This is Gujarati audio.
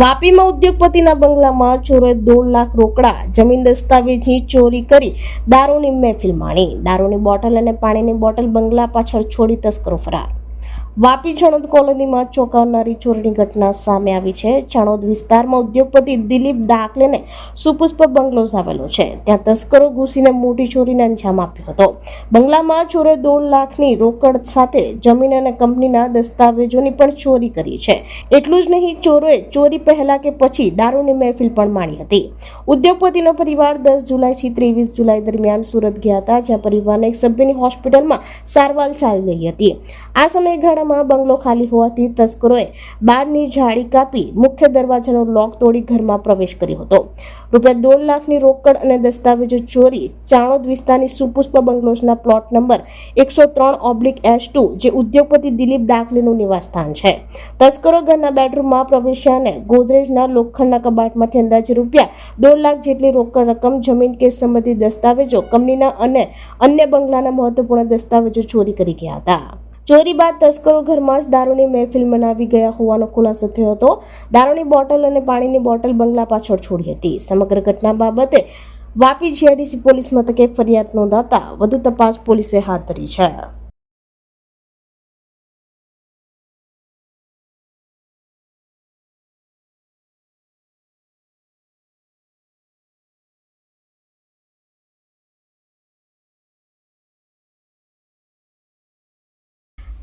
વાપીમાં ઉદ્યોગપતિના બંગલામાં ચોરોએ દોઢ લાખ રોકડા, જમીન દસ્તાવેજની ચોરી કરી દારૂની મહેફિલ માણી. દારૂની બોટલ અને પાણીની બોટલ બંગલા પાછળ છોડી તસ્કરો ફરાર. વાપી ચણોદ કોલોનીમાં ચોંકાવનારી ચોરીની ઘટના સામે આવી છે. ચણોદ વિસ્તારમાં ઉદ્યોગપતિ દિલીપ દાખલેને સુપુષ્પ બંગલોઝ આવેલો છે. ત્યાં તસ્કરો ઘૂસીને મોટી ચોરીને અંજામ આપ્યો હતો. બંગલામાં ચોરે દોઢ લાખની રોકડ સાથે જમીન અને કંપનીના દસ્તાવેજોની પણ ચોરી કરી છે. એટલું જ નહીં, ચોરોએ ચોરી પહેલા કે પછી દારૂની મહેફિલ પણ માણી હતી. ઉદ્યોગપતિનો પરિવાર દસ જુલાઈથી ત્રેવીસ જુલાઈ દરમિયાન સુરત ગયા હતા, જ્યાં પરિવારના એક સભ્યની હોસ્પિટલમાં સારવાર ચાલી રહી હતી. આ સમયગાળામાં બંગલો ખાલી હોવાથી તસ્કરોએ બારની જાળી કાપી મુખ્ય દરવાજાનો લોક તોડી ઘરમાં પ્રવેશ કર્યો હતો. રૂપિયા દોઢ લાખની રોકડ અને દસ્તાવેજો ચોરી ચાણોદ વિસ્તારની સુપુષ્પ બંગલોઝના પ્લોટ નંબર એકસો ત્રણ ઓબ્લિક એસ ટુ, જે ઉદ્યોગપતિ દિલીપ ડાકલેનું નિવાસસ્થાન છે. તસ્કરો ઘરના બેડરૂમમાં પ્રવેશ્યા અને ગોદરેજના લોખંડના કબાટમાંથી અંદાજે રૂપિયા દોઢ લાખ જેટલી રોકડ રકમ, જમીન કેસ સંબંધિત દસ્તાવેજો, કંપનીના અને અન્ય બંગલાના મહત્વપૂર્ણ દસ્તાવેજો ચોરી કરી ગયા હતા. ચોરી બાદ તસ્કરો ઘરમાં જ દારૂની મહેફિલ મનાવી ગયા હોવાનો ખુલાસો થયો હતો. દારૂની બોટલ અને પાણીની બોટલ બંગલા પાછળ છોડી હતી. સમગ્ર ઘટના બાબતે વાપી જીઆઈડીસી પોલીસ મથકે ફરિયાદ નોંધાતા વધુ તપાસ પોલીસે હાથ ધરી છે.